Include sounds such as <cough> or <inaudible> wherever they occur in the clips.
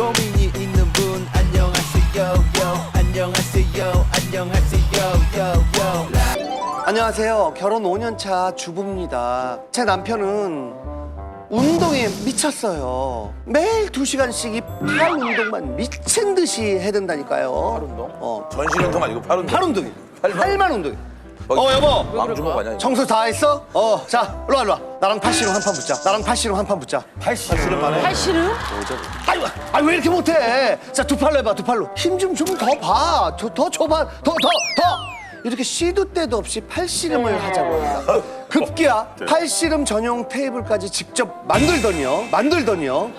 고민이 있는 분 안녕하세요 요 안녕하세요 안녕하세요 요 요 안녕하세요. 결혼 5년 차 주부입니다. 제 남편은 운동에 미쳤어요. 매일 두시간씩 이 팔 운동만 미친 듯이 해야 된다니까요. 팔 운동? 어. 전신 운동 아니고 팔 운동. 팔 운동이. 팔만? 팔만 운동이. 어, 여보. 왕주먹 아니야? 청소 다 했어? 어, 자, 일로 와, 일로 와. 나랑 팔씨름 한판 붙자. 나랑 팔씨름 한판 붙자. 팔씨름 해. 팔씨름? 아유, 아유, 왜 이렇게 못해? 자, 두 팔로 해봐, 두 팔로. 힘 좀 좀 더 봐. 더, 더 줘봐. 더, 더, 더. 이렇게 시도 때도 없이 팔씨름을 하자고 합니다. 급기야 팔씨름 전용 테이블까지 직접 만들더니요. 만들더니요.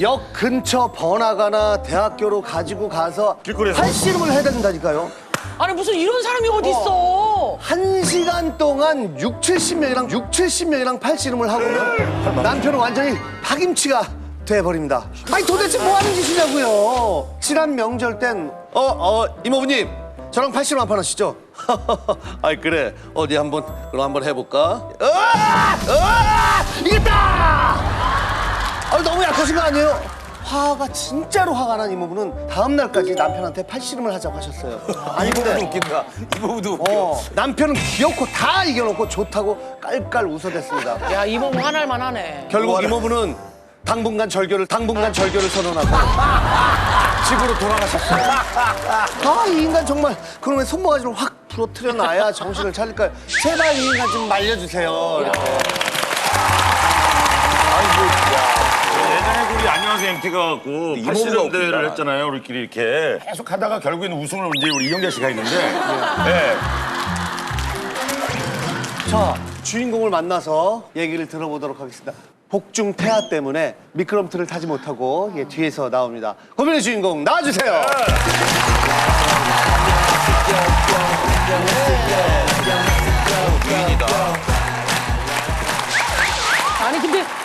역 근처 번화가나 대학교로 가지고 가서 길거리에서? 팔씨름을 해야 된다니까요. 아니 무슨 이런 사람이 어디 있어? 한 시간 동안 6, 70명이랑 6, 70명이랑 팔씨름을 하고는 남편은 완전히 파김치가 돼버립니다. 아니 도대체 뭐 하는 짓이냐고요. 지난 명절 땐 어, 어, 이모부님 저랑 팔씨름 한판 하시죠? <laughs> 아이 그래 어디 한번 그럼 한번 해볼까? 으아! 으아! 이겼다! 아 너무 약하신 거 아니에요? 화가 진짜로 화가 난 이모부는 다음 날까지 남편한테 팔씨름을 하자고 하셨어요. 아니 근데 웃긴다. 이 부분도 웃겨. 어, 남편은 귀엽고 다 이겨놓고 좋다고 깔깔 웃어댔습니다. 야 이몸 화날만 하네. 결국 이모부는 당분간 절교를 당분간 절교를 선언하고 <laughs> 집으로 돌아가셨어요. 아, 이 인간 정말 그놈의 손모가지를 확 부러뜨려 놔야 정신을 차릴까요? 제발 이 인간 좀 말려주세요. 이렇게. 안녕하세요 MT가 갖고 팔씨름대회를 웃긴다. 했잖아요. 우리끼리 이렇게 계속 하다가 결국에는 우승을 이제 우리 이영자 씨가 했는데 네. 자, 주인공을 만나서 얘기를 들어보도록 하겠습니다. 복중 태아 때문에 미끄럼틀을 타지 못하고 예, 뒤에서 나옵니다. 고민의 주인공 나와주세요. 근데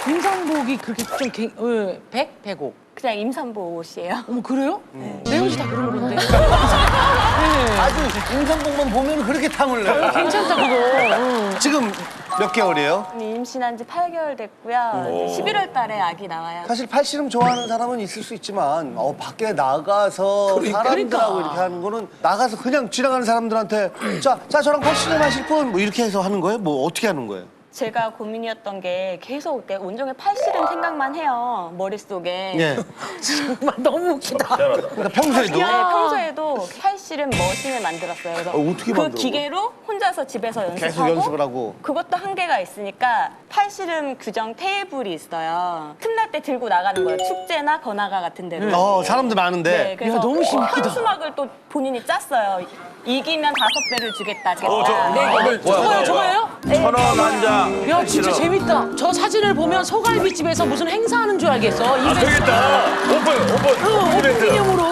임상복이 그렇게 좀 개, 어, 백? 백오. 그냥 임산부 옷이에요. 어머 그래요? 내 옷이 다 그런 건데. 네. 아주 임산복만 보면 그렇게 탐을 내요. 괜찮다 그거. 응. <laughs> 지금 몇 개월이에요? 임신한 지 8개월 됐고요. 이제 11월 달에 아기 나와요. 사실 팔씨름 좋아하는 사람은 있을 수 있지만 어, 밖에 나가서 사람들하고 그러니까. 이렇게 하는 거는 나가서 그냥 지나가는 사람들한테 자, 자 저랑 팔씨름 하실 분 뭐 이렇게 해서 하는 거예요? 뭐 어떻게 하는 거예요? 제가 고민이었던 게 계속 이렇게 온종일 팔 씨름 생각만 해요. 머릿속에. 예. <laughs> 정말 너무 웃기다. 그러니까 평소에도 네, 평소에도 팔 씨름 머신을 만들었어요. 그래서 어, 어떻게 그 만들어? 기계로 혼자서 집에서 연습하고 계속 연습을 하고 그것도 한계가 있으니까 팔 씨름 규정 테이블이 있어요. 틈날 때 들고 나가는 거예요. 축제나 번화가 같은 데로. 어, 사람들 많은데 네, 그래서 야, 너무 신기하다. 현수막을 또 본인이 짰어요. 이기면 다섯 배를 주겠다. 어, 저, 네, 네, 네. 저거요 저거예요? 천원 한 장. 야 진짜 재밌다. 저 사진을 보면 소갈비집에서 무슨 행사하는 줄 알겠어. 이벤트. 되겠다. 오픈 오픈. 어, 오픈. 기념으로.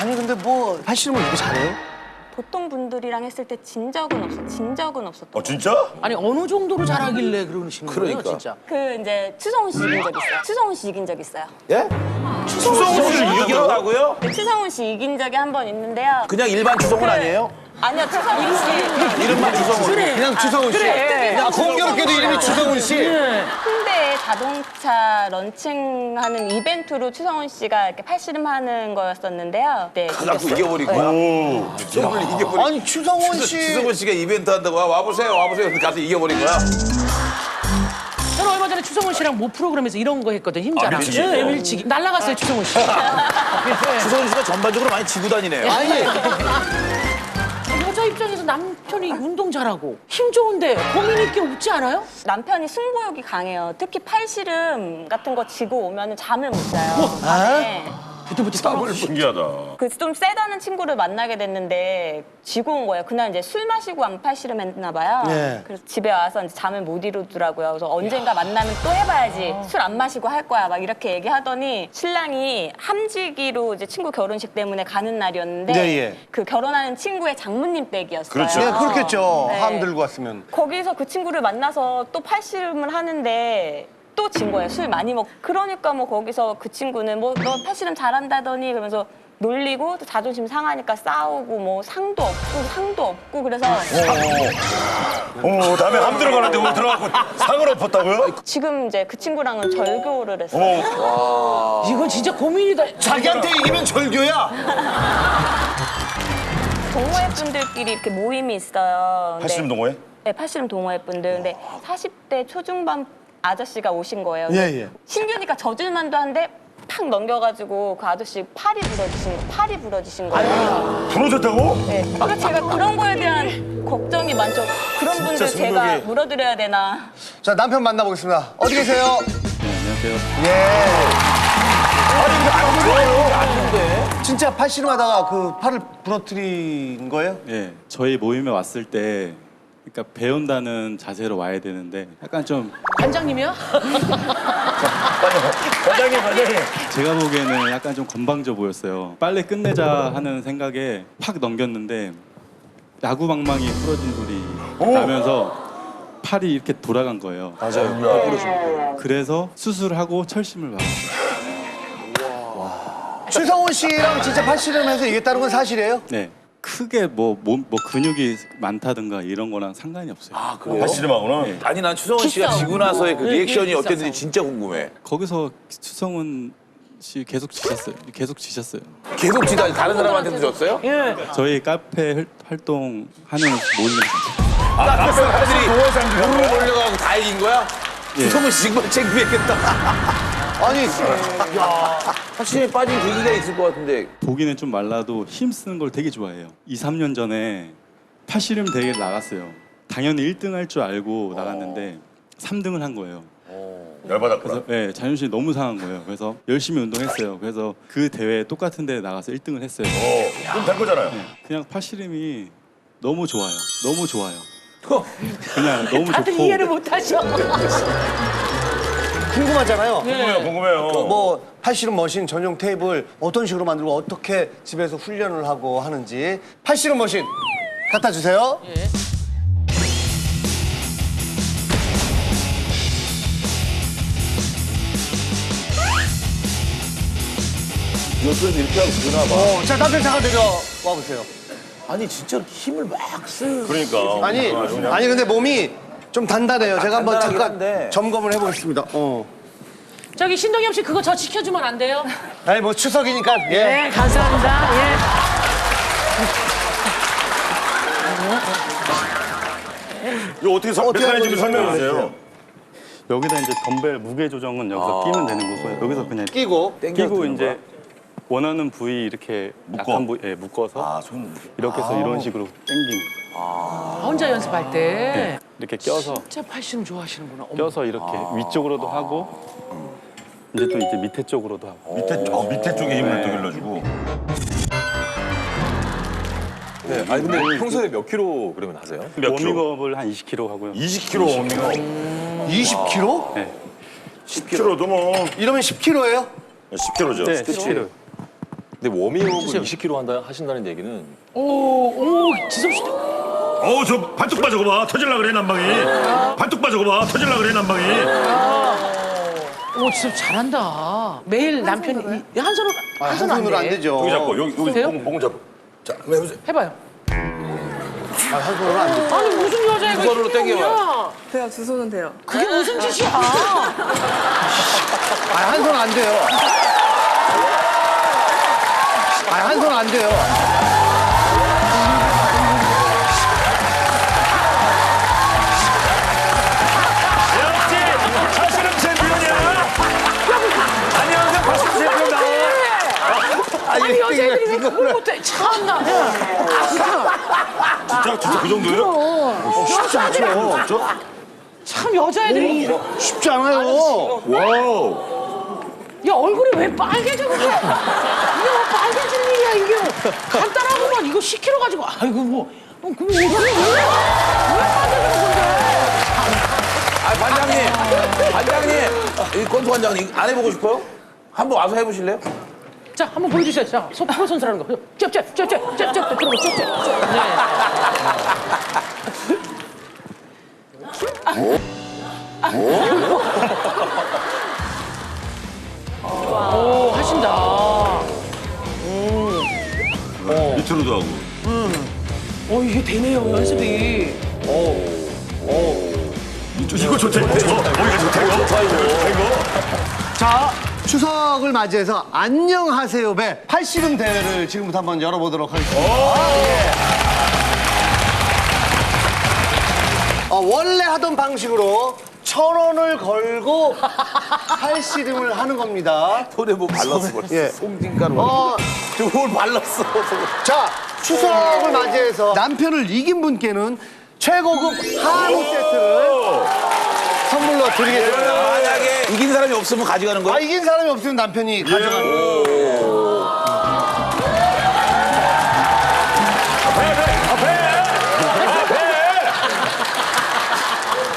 아니 근데 뭐 팔씨름을 이렇게 잘해요? 보통 분들이랑 했을 때 진 적은 없어. 진 적은 없었던 어 거. 진짜? 아니 어느 정도로 잘하길래 그러신 거예요 그러니까. 진짜? 그 이제 추성훈 씨 이긴 적 있어요. 추성훈 씨 이긴 적 있어요. 예? 추성훈 씨를 이겼다고요? 네, 추성훈 씨 이긴 적이 한 번 있는데요. 그냥 일반 그- 아니에요? 아니요, 추성훈 씨. 이름만 주성은. 그냥 추성훈 씨. 그냥 공교롭게도 이름이 추성훈 씨. 홍대에 자동차 런칭하는 이벤트로 추성훈 씨가 이렇게 팔씨름하는 거였었는데요. 네, 갖고 이겨버린 거야. 주성을 이겨버린 아니 추성훈 씨 주성은 씨가 이벤트 한다고 와, 와보세요 와보세요 가서 이겨버린 거야. 저는 얼마 전에 추성훈 씨랑 모 프로그램에서 이런 거 했거든 힘자랑. 아, 밀치기? 네, 밀치기. 날라갔어요 추성훈 씨. <laughs> 네. 주성은 씨가 전반적으로 많이 지고 다니네요. 아니 여자 입장에서 남편이 운동 잘하고 힘 좋은데 고민 있게 없지 않아요? 남편이 승부욕이 강해요. 특히 팔씨름 같은 거 지고 오면 잠을 못 자요. 뭐? 밤에. 부들부들 떨어. 신기하다. 그 좀 세다는 친구를 만나게 됐는데 지고 온 거예요. 그날 이제 술 마시고 안 팔 씨름 했나 봐요. 네. 그래서 집에 와서 이제 잠을 못 이루더라고요. 그래서 언젠가 만나면 또 해봐야지. 술 안 마시고 할 거야. 막 이렇게 얘기하더니 신랑이 함지기로 이제 친구 결혼식 때문에 가는 날이었는데 네, 예. 그 결혼하는 친구의 장모님 댁이었어요. 그렇죠. 네, 그렇겠죠 네. 함 들고 왔으면 거기서 그 친구를 만나서 또 팔씨름을 하는데 또 진 거예요. 술 많이 먹. 그러니까 뭐 거기서 그 친구는 뭐너 팔씨름 잘한다더니 그러면서 놀리고 또 자존심 상하니까 싸우고 뭐 상도 없고 상도 없고 그래서 어, 다음에 함 들어가는데 오늘 들어가고 상을 엎었다고요? 지금 이제 그 친구랑은 절교를 했어요. 어머, 이건 진짜 고민이다. 자기한테 이기면 절교야. 동호회 분들끼리 이렇게 모임이 있어요. 근데 팔씨름 동호회? 네, 팔씨름 동호회 분들. 근데 40대 초중반 아저씨가 오신 거예요. 예, 예. 신규니까 져줄만도 한데 팍 넘겨가지고 그 아저씨 팔이 부러지신 거, 팔이 부러지신 거예요. 부러졌다고? 네. 그러니까 제가 그런 거에 대한 걱정이 많죠. 그런 분들 제가. 물어드려야 되나. 자 남편 만나보겠습니다. 어디 계세요? 네, 안녕하세요. 예. 진짜 팔씨름 하다가 그 팔을 부러뜨린 거예요? 예, 저희 모임에 왔을 때 그러니까 배운다는 자세로 와야 되는데 약간 좀 관장님이요? 과장님, 과장님. 제가 보기에는 약간 좀 건방져 보였어요. 빨리 끝내자 하는 생각에 확 넘겼는데 야구 방망이 부러진 소리 나면서 팔이 이렇게 돌아간 거예요. 맞아요. 그래서 수술하고 철심을 받았어요. 최성훈 씨랑 진짜 팔씨름해서 이겼다는 건 사실이에요? 네. 크게 뭐, 몸, 뭐 근육이 많다든가 이런 거랑 상관이 없어요. 아 그래요? 팔씨름하고는 아니 난 추성훈 씨가. 지고 나서의 그 네, 리액션이. 어땠는지 진짜 궁금해. 거기서 추성훈 씨 계속 지셨어요. 계속 지셨어요. 계속 지다 다른 사람한테도 줬어요? 예. 저희 카페 활- 활동하는 모임을 아, 카페 사람들이 무릎 올려가고 다 이긴 거야? 예. 추성훈 씨 정말 창피했겠다. 아니 확실히 빠진 계기가 있을 것 같은데. 보기는 좀 말라도 힘 쓰는 걸 되게 좋아해요. 2, 3년 전에 팔씨름 대회를 나갔어요. 당연히 1등 할 줄 알고 나갔는데 3등을 한 거예요. 열받았구나. 그래서 네, 자존심이 너무 상한 거예요. 그래서 열심히 운동했어요. 그래서 그 대회 똑같은 데 나가서 1등을 했어요. 어, 그럼 된 거잖아요. 네, 그냥 팔씨름이 너무 좋아요. 너무 좋아요. 그냥 너무 다들 좋고 이해를 못 하셔. <laughs> 궁금하잖아요. 궁금해요, 궁금해요. 뭐 팔씨름 머신 전용 테이블 어떤 식으로 만들고 어떻게 집에서 훈련을 하고 하는지 팔씨름 머신 갖다 주세요. 이것도 이렇게 하고 그러나 봐. 어, 자 남편 잠깐 내려 와 보세요. 아니 진짜 힘을 막 쓰. 그러니까. 아니 그냥 아니 근데 몸이 좀 단단해요. 제가 한번 잠깐 한데. 점검을 해보겠습니다. 어. 저기 신동엽 씨 그거 저 지켜주면 안 돼요? 아니 뭐 추석이니까 예. 네, 감사합니다. 예. 이거 어떻게 서, 어떻게 메커니즘을 하는 설명해 건지 주세요. 여기다 이제 덤벨 무게 조정은 여기서 끼면 되는 거고요. 여기서 그냥 끼고 끼고 이제 원하는 부위 이렇게 묶어. 약한 부위 예, 묶어서 아, 손. 이렇게 해서 이런 식으로 당기는 아, 혼자 연습할 때. 이렇게 껴서 진짜 팔씨름 좋아하시는구나. 어머. 껴서 이렇게 위쪽으로도 하고 이제 또 이제 밑에 쪽으로도 하고 밑에, 쪽 밑에 쪽에 힘을 또 길러주고. 네. 아니 근데 평소에 몇 킬로 그러면 하세요? 몇 킬로? 워밍업을 한 20kg 하고요. 20킬로 워밍업. 20kg? 네, 10킬로도 뭐 이러면 10kg예요? 10킬로죠. 네 17kg. 근데 워밍업을 20킬로 한다 하신다는 얘기는 오, 오, 지섭 씨. 어우 저 발뚝 빠져고 봐. 터질라 그래 난방이. 발뚝 빠져고 봐. 터질라 그래 난방이. 오, 지섭 잘한다. 매일 남편이 이- 한 손으로 아, 한한 손으로 손으로 안 돼. 되죠. 여기 잡고 여기 여기 돼요? 봉, 봉 잡고. 자, 한번 해보세요. 해봐요. 아, 한 손으로 안 되죠. 아니 무슨 여자애가 두 손으로 힘이 당겨봐요. 돼요, 두 손은 돼요. 그게 무슨 짓이야? <laughs> 아, 한 손 안 돼요. 아, 한 손 안 돼요. 아니 여자애들이 왜 그걸 못해? 참나. 진짜 진짜 그 정도예요? 쉽지 않죠. 저 참 여자애들이 쉽지 않아요. 와우. 야 얼굴이 왜 빨개져 그래? 이게 뭐 빨개지는 일이야 이게 간단하구만 이거 10kg 가지고 아이고 뭐 어, 그럼 이거 왜, 왜 빨개지는 건데? 아 관장님, 관장님, 이 권투 관장님 안 해보고 싶어요? 한번 와서 해보실래요? 자 한번 보여주세요. 자 소- 프로 선수라는 거. 잽 잽 잽 잽 잽 잽 들어봐 잽잽. 네. 오, 하신다. 밑으로도 하고. 어, 이게 되네요, 연습이. 이쪽 이거 좋다 이거. 어 이거 좋다 이거. 좋다 이거. 자, 추석을 맞이해서 안녕하세요 배 팔씨름 대회를 지금부터 한번 열어보도록 하겠습니다. 예. 어, 원래 하던 방식으로 천 원을 걸고 팔씨름을 하는 겁니다. 손에 뭐 발랐어 벌써. 예. 송진가루. 어, 저뭘 발랐어. 자, 추석을 맞이해서 남편을 이긴 분께는 최고급 한우 세트를 선물로 드리겠습니다. 만약에 이긴 사람이 없으면 가져가는 아, 거야? 이긴 사람이 없으면 남편이 가져가는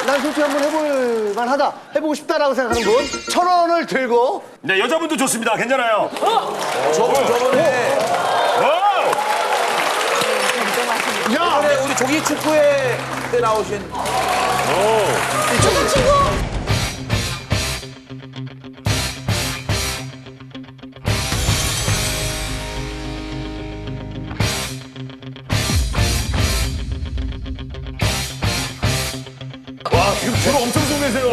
난 솔직히 한번 해볼 만하다, 해보고 싶다라고 생각하는 분, 천 원을 들고 네 여자분도 좋습니다. 괜찮아요. 저번 저번에 와우. 저번에 우리 조기 축구회 때 나오신 와 지금 주로 엄청 쏘계세요.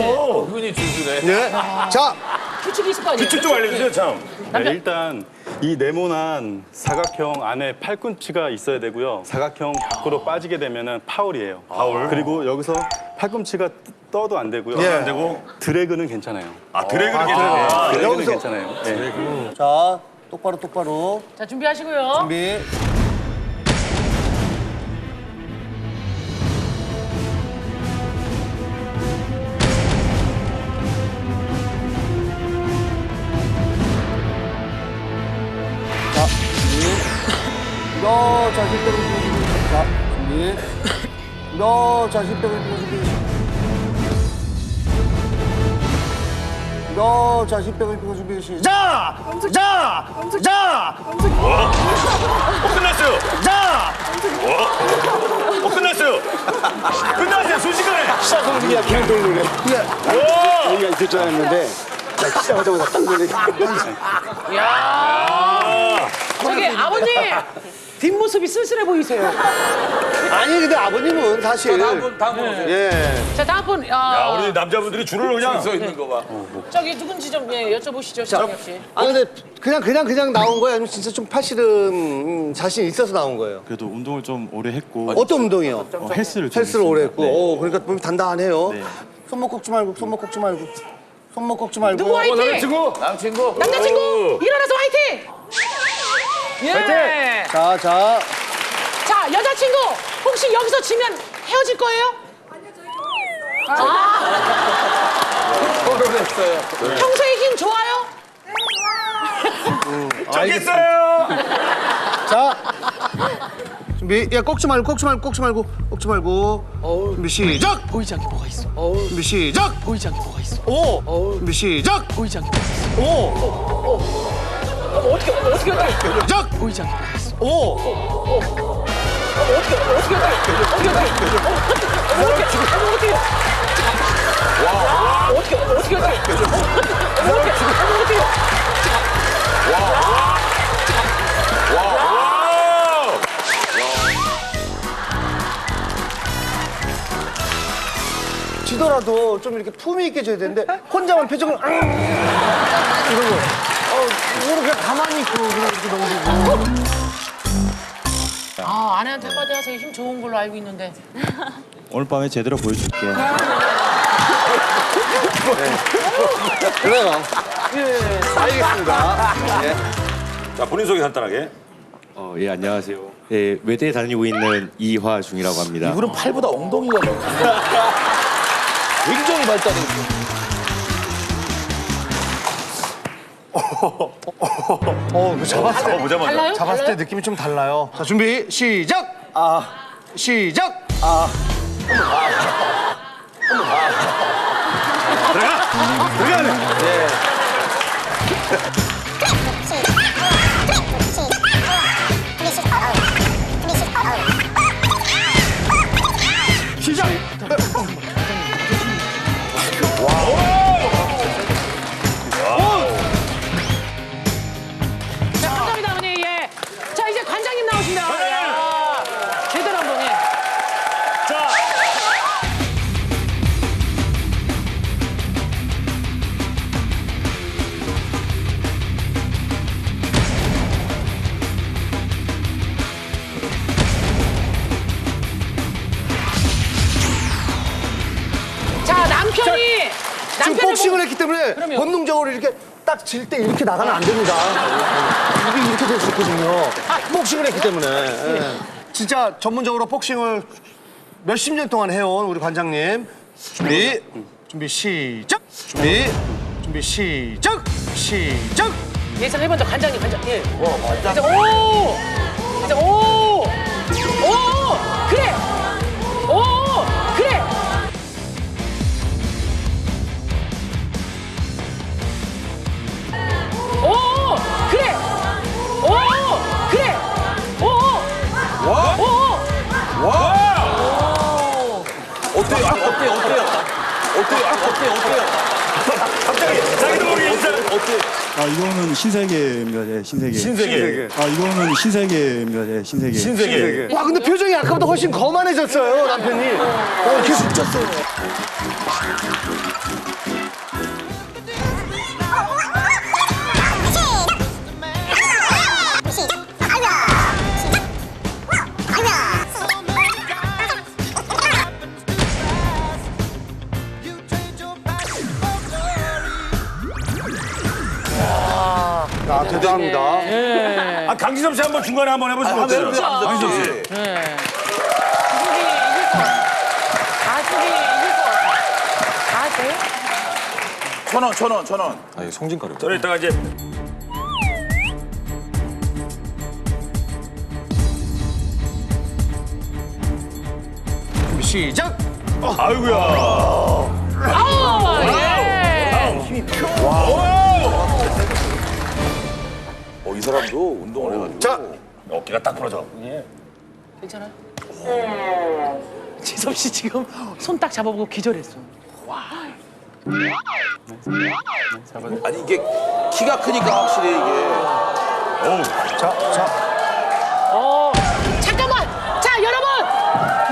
흔히 주주네. 네. 자, 규칙이 있을 거 아니에요? 추측 좀 알려주세요 참. 네, 일단 이 네모난 사각형 안에 팔꿈치가 있어야 되고요. 사각형 밖으로 빠지게 되면은 파울이에요. 파울. 그리고 여기서 팔꿈치가 떠도 안 되고요. 예. 안 되고 드래그는 괜찮아요. 아 드래그는 괜찮아. 드래그는 여기서. 괜찮아요. 네. 자, 똑바로 똑바로 자, 준비하시고요. 준비. 자, 준비. 자, 준비. 너 자신 빼고 준비. 너 자신 빼고 준비. 시작! 자! 자! 어 끝났어요. 자! 어 끝났어요. 끝났어요 순식간에. 시작은 그냥 그냥 돌리네. 와. 여기가 있을 줄 알았는데 나 시작하자마자 딱 돌리네. 아. 저기, 아버님! 뒷모습이 쓸쓸해 보이세요. 아니 근데 아버님은 사실 다음 분 다음 분 오세요. 예 자, 다음 분, 야 아, 우리 남자분들이 줄을 그냥. 서 있는 거 봐. 저기 누군지 좀 예, 여쭤보시죠, 신영 씨. 아 근데 그냥 그냥 그냥 나온 거예요 아니면 진짜 좀 팔씨름 음, 자신 있어서 나온 거예요 그래도 운동을 좀 오래 했고 어떤 운동이요 어, 헬스를 좀 헬스를 오래 했습니다. 했고 네. 오 그러니까 몸이 단단해요 네. 손목 꺾지 말고 손목 꺾지 말고 손목 꺾지 말고 누구 화이팅! 친구. 남친구. 남자친구 일어나서 화이팅! 예. 자, 자. 자 여자친구 혹시 여기서 지면 헤어질 거예요? <laughs> 결혼했어요. 평소에 힘 좋아요? 좋겠어요. <laughs> 자. 준비. 야, 꺾지 말고, 꺾지 말고, 꺾지 말고, 꺾지 말고. 준비, 시작! 보이지 않게 뭐가 있어? 준비, 시작! 보이지 않게 뭐가 있어? 오! 준비, 시작! 보이지 않게 뭐가 있어? 오! 어떻게 어떻게 어떻게 적! 보이지 않게 오! 지더라도 좀 이렇게 품위 있게 줘야 되는데 혼자만 표정을 아! 이런 거. 어, 이거는 그냥 가만히 있고 그냥 이렇게 넘기고. 아 아내한테 한마디 하세요 힘 좋은 걸로 알고 있는데 오늘 밤에 제대로 보여줄게. 그래요. 예, 알겠습니다. 자 본인 소개 간단하게. 어, 예, 안녕하세요. 예, 외대에 다니고 있는 이화중이라고 합니다. 이분은 팔보다 엉덩이가 더 <laughs> 굉장히 발달해. 어, 그 잡았을 때. 어 보자마자. 달라요? 잡았을 때 달라요? 느낌이 좀 달라요. 자, 준비, 시작! 아, 시작! 아. 시작! 진짜 전문적으로 복싱을 몇십 년 동안 해온 우리 관장님. 준비, 준비 시작. 준비, 준비 시작. 시작. 예상해본 적 관장님 관장 예. 이제 오 이제 오 어때요? 아, 어때요? 어때요? 어때요? 아, 어때요? 어때요? 갑자기 자기도 모르게 인사. 어때요? 아 이거는 신세계입니다. 예, 신세계. 신세계. 아 이거는 신세계입니다. 예, 신세계. 신세계. 와, 근데 표정이 아까보다 훨씬 거만해졌어요, 남편이. 어, 계속 쪘어요. 강지섭 씨 한번 중간에 한번 해보시면 아, 어때요? 해보세요, 강지섭 씨. 네. 이쪽이 이길 것 같아 아쪽이 이길 것 같아 아 네? 천 원, 천 원, 천 원. 아니 송진가루. 저는 이따가 이제 시작. 아이고야. 아우 예 어, 이 사람도 운동을 해가지고. 자, 어깨가 딱 부러져. 괜찮아? 지섭 씨 지금 손 딱 잡아보고 기절했어. 아니, 이게 키가 크니까 확실히 이게. 자, 자. 어 잠깐만. 자 여러분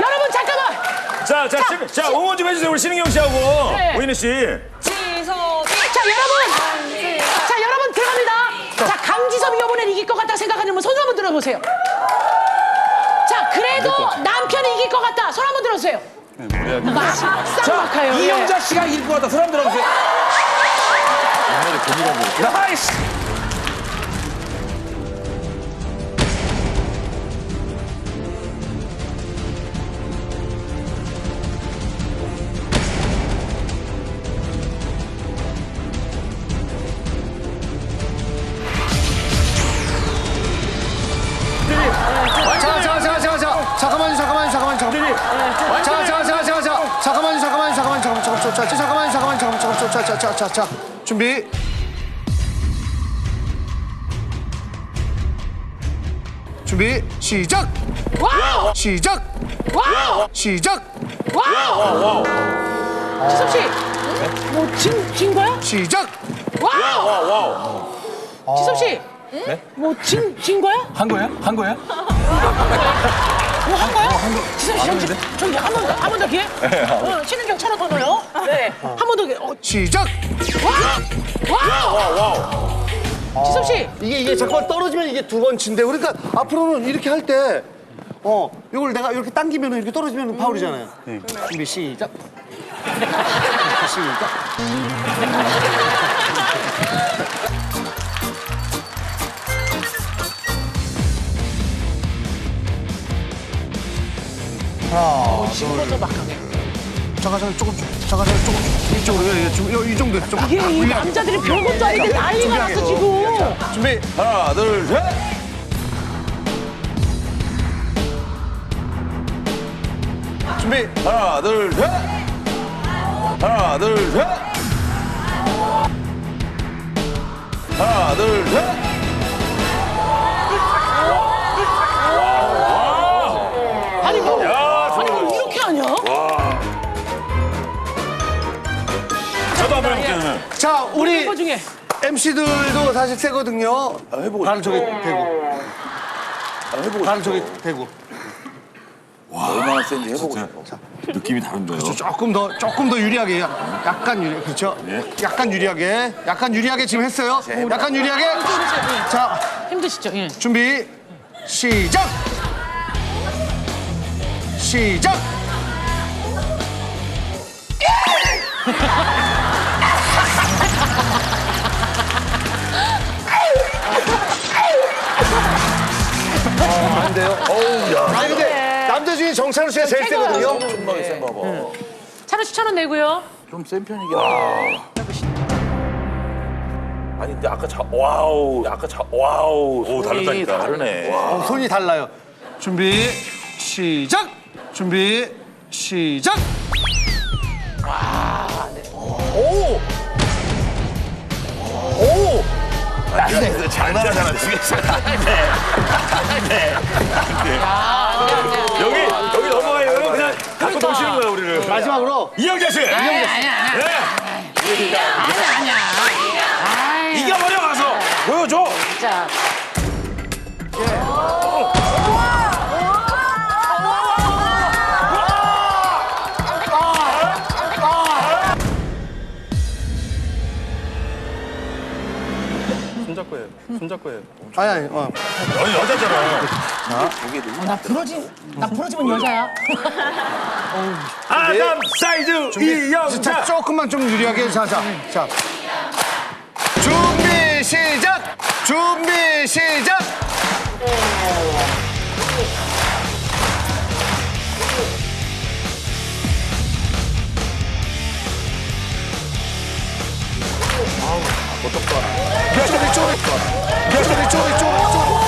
여러분 잠깐만. 자, 자, 자, 자, 응원 좀 해주세요. 우리 신은경 씨하고 네. 오인혜 씨. 이번엔 이길 것 같다 생각하는 분 손 한번 들어보세요. 자 그래도 남편이 이길 것 같다 손 한번 들어주세요. 막 쌍막하요. 예. 이영자 씨가 이길 것 같다. 사람 들어보세요. 나이스! 자, 자, 잠깐만요, 잠깐만요, 잠깐만요, 잠깐만요, 자, 자, 자, 자, 자. 준비. 준비, 시작! 와우 시작! 와우 시작! 와우. 지섭 씨. 뭐진 진 거야? 시작! 와우. 지섭 씨. 뭐진 진 거야? 한 거야? 한 거야? 뭐 <laughs> 한 거야? 지섭 씨 저기 저기 한번더 한 번 더 기회? 어, 신은경 천원 더 넣어요. 네. 한 번 더 기회. 어, 시작! 와우. 와우. 지섭 씨. 이게, 이게 잠깐만 떨어지면 이게 두 번 친대. 그러니까 앞으로는 이렇게 할 때, 어, 이걸 내가 이렇게 당기면 이렇게 떨어지면 파울이잖아요. 준비, 시작. <laughs> 시작. 하나, 지금부터 막하게. 잠깐, 잠깐, 조금, 잠깐, 잠깐, 조금, 이쪽으로, 예, 예, 좀, 이 정도, 좀. 이게 이 남자들이 별것도 아닌데 난리가 났어 지금. 준비, 하나, 둘, 셋! 준비. 하나, 둘, 셋! 하나, 둘, 셋! 하나, 둘, 셋! 저도 한번 해볼게요. 자, 우리 중에 MC들도 사실 세거든요. 해보고 발은 저기 대고, 아, 해보고 싶어. 저기 대고. 얼마나 센지 해보고 싶어. 느낌이 다른데요. 조금 더, 조금 더 유리하게, 약- 약간 유리, 그렇죠? 약간 유리하게, 약간 유리하게 지금 했어요. 약간 유리하게. 자, 힘드시죠? 예. 준비, 시작! 시작! <laughs> 좋은데요. 어우, 야. 아니 근데 남자 중에 정찬우 씨가 제일 세거든요. 음악이 센거 봐. 찬우 씨천원 내고요. 좀 센 편이긴 하다. 아니, 근데 아까 자, 와우. 아까 자, 와우. 오, 손이 다르다니까. 다르네. 어, 손이 달라요. 준비 시작. 준비 시작. 야, 이거 장난하잖아, 지금. 네. 여기, 여기 넘어가요. 그냥 갖고 도시는 거야, 우리를. 마지막으로 이영자 씨! 아니야 아니야 네. 아니야 아니야. 이겨버려, 가서! 보여줘! 자. 손 손잡고 해요. 아니 아니. 어. 여, 여자잖아. 나 부러지 나 부러지면 여자야. 아담 사이즈 자, 이영자! 조금만 좀 유리하게. 자, 자, 자. 준비 시작. 준비 시작. 이쪽으로 이쪽으로 이쪽으로 이쪽으로 이쪽으로 이쪽으로.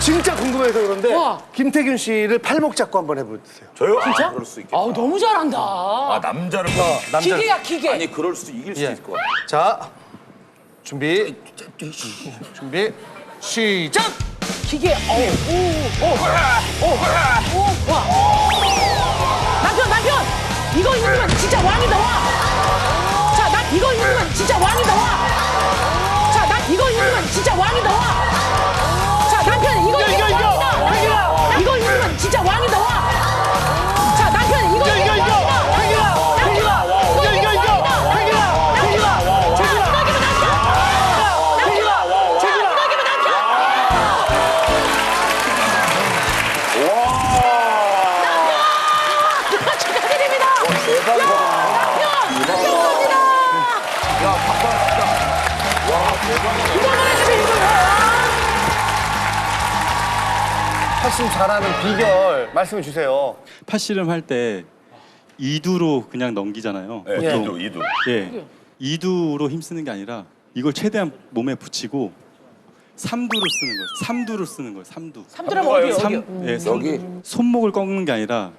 진짜 궁금해서 그런데 우와. 김태균 씨를 팔목 잡고 한번 해보세요. 저요? 진짜? 그럴 수 있겠다. 아우 너무 잘한다. 아, 남자를 봐. 남자. 기계야 기계. 아니, 그럴 수도 이길 수도 예. 있을 것 같아. 자, 준비, 준비, 시작. 기계. 오 오 오 오 와. 남편 남편 이거 있는 건 진짜 왕이다 와. 자, 난 이거 있는 건 진짜 왕이다 와. 자, 난 이거 있는 건 진짜 왕이다 와. 팔심 잘하는 비결 말씀해 주세요. 팔씨름 할 때 이두로 그냥 넘기잖아요. 네, 보통. 이두, 이두. 예. 이두로 힘쓰는 게 아니라 이걸 최대한 몸에 붙이고 삼두로 쓰는 거예요. 삼두로 쓰는 거예요. 삼두. 삼드럼 어디요? 삼, 어디요? 예, 삼, 여기. 손목을 꺾는 게 아니라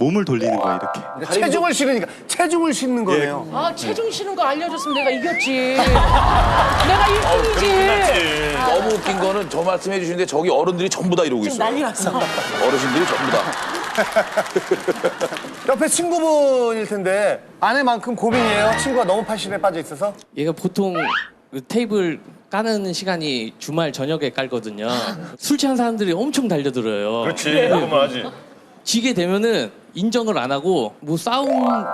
몸을 돌리는 거예요. 이렇게. 체중을 실으니까 체중을 싣는 거네요. 아 체중 쉬는 거 알려줬으면 내가 이겼지. <laughs> 내가 1등이지. 너무 웃긴 거는 저 말씀해 주시는데 저기 어른들이 전부 다 이러고 있어요. 난리 났어. <laughs> 어르신들이 전부 다. <laughs> 옆에 친구분일 텐데 아내만큼 고민이에요. 친구가 너무 팔심에 빠져 있어서. 얘가 보통 그 테이블 까는 시간이 주말 저녁에 깔거든요. 술 취한 사람들이 엄청 달려들어요. 그렇지. 그거만 하지. 지게 되면은 인정을 안 하고 뭐 싸움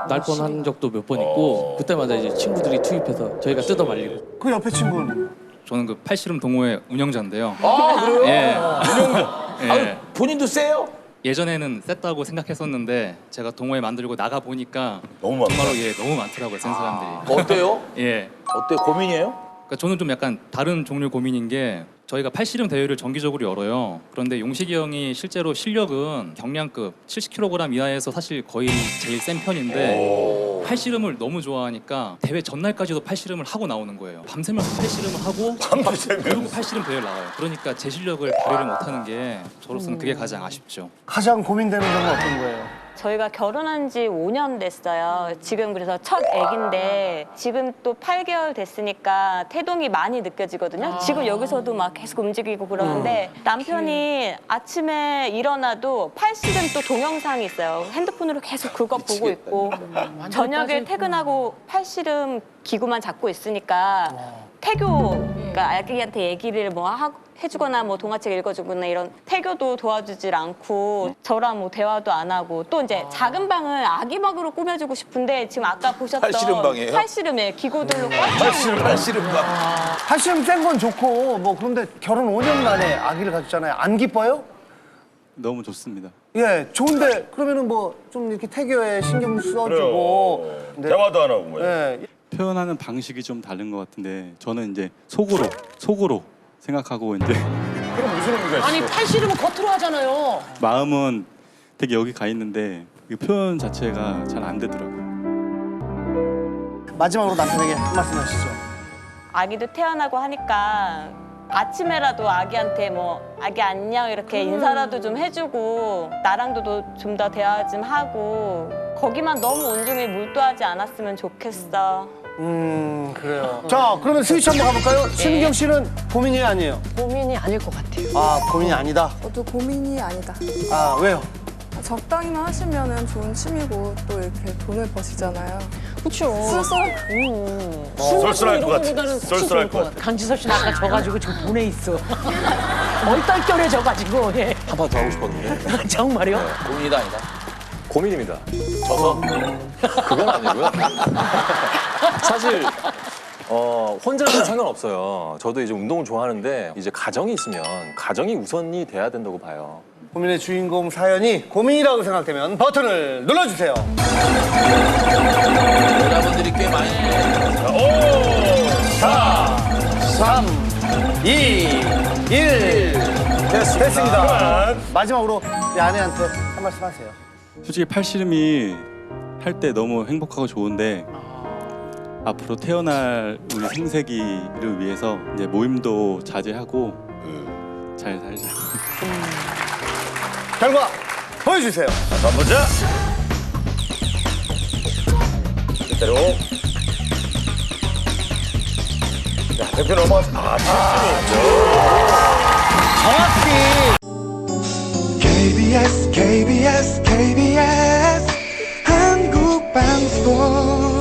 날 뻔한 적도 몇 번 있고 그때마다 이제 친구들이 투입해서 저희가 뜯어 말리고. 그 옆에 친구는 저는 그 팔씨름 동호회 운영자인데요. 아, 그래요? 예. 예. 아유, 본인도 세요? 예전에는 셌다고 생각했었는데 제가 동호회 만들고 나가 보니까 너무 많다. 정말로 예 너무 많더라고요 센 사람들이. 어때요? 예. 어때? 고민이에요? 그러니까 저는 좀 약간 다른 종류 고민인 게 저희가 팔씨름 대회를 정기적으로 열어요. 그런데 용식이 형이 실제로 실력은 경량급 70kg 이하에서 사실 거의 제일 센 편인데 팔씨름을 너무 좋아하니까 대회 전날까지도 팔씨름을 하고 나오는 거예요. 밤새면서 팔씨름을 하고 <laughs> 그리고 팔씨름 대회를 나와요. 그러니까 제 실력을 발휘를 못하는 게 저로서는 그게 가장 아쉽죠. 가장 고민되는 점은 어떤 거예요? 저희가 결혼한 지 5년 됐어요. 지금 그래서 첫 아기인데 지금 또 8개월 됐으니까 태동이 많이 느껴지거든요. 지금 여기서도 막 계속 움직이고 그러는데 남편이 아침에 일어나도 팔씨름 또 동영상이 있어요. 핸드폰으로 계속 그거 보고 있고 저녁에 퇴근하고 팔씨름 기구만 잡고 있으니까 태교, 그러니까 아기한테 얘기를 뭐 하고 해주거나 뭐 동화책 읽어주거나 이런 태교도 도와주질 않고 저랑 뭐 대화도 안 하고 또 이제 작은 방을 아기 방으로 꾸며주고 싶은데 지금 아까 보셨던 팔씨름 방이에요? 팔씨름에 기구들로 꽉 팔씨름, 팔씨름 가. 팔심 센건 좋고 뭐 그런데 결혼 5년 만에 아기를 가졌잖아요. 안 기뻐요? 너무 좋습니다. 예, 좋은데 그러면은 뭐 좀 이렇게 태교에 신경 써주고. 네. 대화도 안 하고 뭐. 예, 표현하는 방식이 좀 다른 것 같은데 저는 이제 속으로 속으로 생각하고 이제 그럼 무슨 의미가 아니 있어? 팔씨름은 겉으로 하잖아요. 마음은 되게 여기 가 있는데 이 표현 자체가 잘 안 되더라고요. 마지막으로 남편에게 한 말씀 하시죠. 아기도 태어나고 하니까 아침에라도 아기한테 뭐 아기 안녕 이렇게 인사라도 좀 해주고 나랑도 좀 더 대화 좀 하고 거기만 너무 온종일 몰두하지 않았으면 좋겠어. 음, 그래요. 자, 그러면 스위치 한번 가볼까요? 신경 씨는 고민이 아니에요. 고민이 아닐 것 같아요. 아, 고민이 아니다. 저도 고민이 아니다. 아, 왜요? 적당히만 하시면 좋은 취미고 또 이렇게 돈을 버시잖아요. 그렇죠. 쏠쏠 쏠쏠할 것 같아. 쏠쏠할 것 같아. 강지섭 씨는 아까 져가지고 지금 돈에 있어. <laughs> 얼떨결해져가지고 예. 한판더 하고 싶었는데 <laughs> 정말요? 고민이다 아니다. 고민입니다. 져서 그건 아니고요. 사실 어, 혼자도 <clears throat> 상관없어요. 저도 이제 운동을 좋아하는데 이제 가정이 있으면 가정이 우선이 돼야 된다고 봐요. 고민의 주인공 사연이 고민이라고 생각되면 버튼을 눌러주세요. 여자분들이 꽤 많이 3, 2, 1. 됐습니다. 마지막으로 내 아내한테 한 말씀 하세요. 솔직히 팔씨름이 할 때 너무 행복하고 좋은데 앞으로 태어날 우리 생세기를 위해서 이제 모임도 자제하고 잘 살자. 결과 보여주세요. 한번 보자. 그대로. 야, 대표 넘어갔어. 아, 정확히 KBS KBS KBS 한국방송.